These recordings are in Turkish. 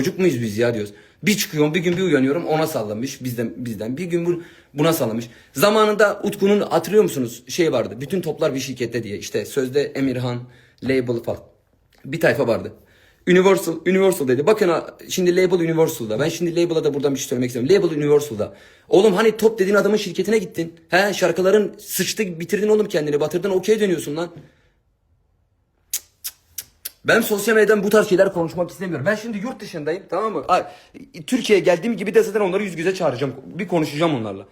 Çocuk muyuz biz ya diyoruz. Bir çıkıyorum bir gün bir uyanıyorum ona sallamış bizden bizden. Bir gün bu, buna sallamış. Zamanında Utku'nun hatırlıyor musunuz? Şey vardı. Bütün toplar bir şirkette diye. İşte sözde Emirhan, Label falan. Bir tayfa vardı. Universal, Universal dedi. Bakın şimdi Label Universal'da. Ben şimdi Label'a da buradan bir şey söylemek istiyorum. Label Universal'da. Oğlum hani top dediğin adamın şirketine gittin. He şarkıların sıçtı bitirdin oğlum kendini batırdın okey dönüyorsun lan. Ben sosyal medyadan bu tarz şeyler konuşmak istemiyorum. Ben şimdi yurt dışındayım tamam mı? Ay, Türkiye'ye geldiğim gibi de zaten onları yüz göze çağıracağım. Bir konuşacağım onlarla.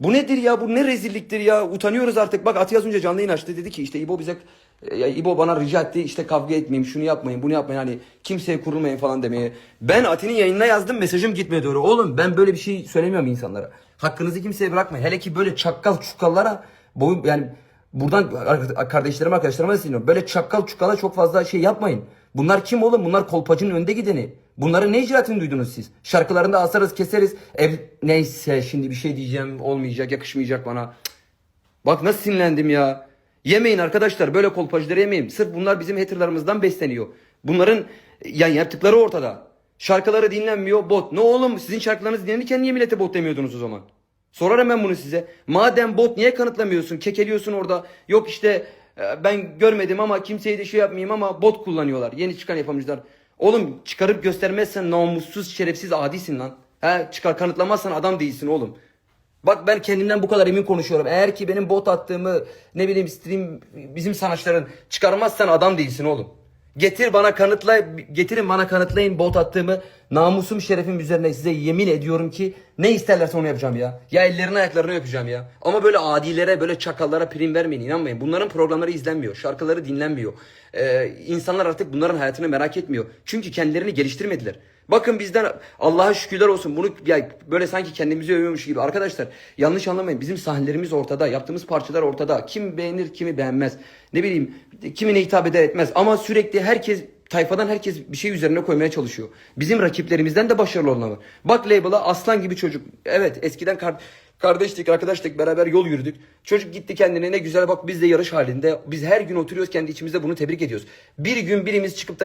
Bu nedir ya? Bu ne rezilliktir ya? Utanıyoruz artık. Bak Ati az önce canlı yayın açtı. Dedi ki işte İbo bize ya İbo bana rica etti işte kavga etmeyin, şunu yapmayın, bunu yapmayın. Hani kimseye kurulmayın falan demeye. Ben Ati'nin yayınına yazdım mesajım gitmedi doğru. Oğlum ben böyle bir şey söylemiyorum insanlara. Hakkınızı kimseye bırakmayın. Hele ki böyle çakkal çukallara boyun yani Buradan ar- kardeşlerime arkadaşlarıma da sesleniyorum. Böyle çakkal çukala çok fazla şey yapmayın. Bunlar kim oğlum? Bunlar kolpacının önde gideni. Bunların ne icraatını duydunuz siz? Şarkılarında asarız keseriz. Ev... Neyse şimdi bir şey diyeceğim olmayacak yakışmayacak bana. Bak nasıl sinirlendim ya. Yemeyin arkadaşlar böyle kolpacıları yemeyin. Sırf bunlar bizim haterlarımızdan besleniyor. Bunların yani yaptıkları ortada. Şarkıları dinlenmiyor bot. Ne oğlum sizin şarkılarınız dinlenirken niye millete bot demiyordunuz o zaman? Sorarım ben bunu size. Madem bot niye kanıtlamıyorsun? Kekeliyorsun orada. Yok işte e, ben görmedim ama kimseye de şey yapmayayım ama bot kullanıyorlar. Yeni çıkan yapımcılar. Oğlum çıkarıp göstermezsen namussuz, şerefsiz, adisin lan. He, çıkar kanıtlamazsan adam değilsin oğlum. Bak ben kendimden bu kadar emin konuşuyorum. Eğer ki benim bot attığımı ne bileyim stream bizim sanatçıların çıkarmazsan adam değilsin oğlum. Getir bana kanıtla getirin bana kanıtlayın bot attığımı namusum şerefim üzerine size yemin ediyorum ki ne isterlerse onu yapacağım ya. Ya ellerini ayaklarını öpeceğim ya. Ama böyle adilere böyle çakallara prim vermeyin inanmayın. Bunların programları izlenmiyor. Şarkıları dinlenmiyor. Ee, insanlar artık bunların hayatını merak etmiyor. Çünkü kendilerini geliştirmediler. Bakın bizden Allah'a şükürler olsun. Bunu ya böyle sanki kendimizi övüyormuş gibi. Arkadaşlar yanlış anlamayın. Bizim sahnelerimiz ortada. Yaptığımız parçalar ortada. Kim beğenir, kimi beğenmez. Ne bileyim kimine hitap eder etmez. Ama sürekli herkes tayfadan herkes bir şey üzerine koymaya çalışıyor. Bizim rakiplerimizden de başarılı olanlar. Bak label'a aslan gibi çocuk. Evet eskiden kar kardeştik, arkadaştık, beraber yol yürüdük. Çocuk gitti kendine ne güzel bak biz de yarış halinde. Biz her gün oturuyoruz kendi içimizde bunu tebrik ediyoruz. Bir gün birimiz çıkıp da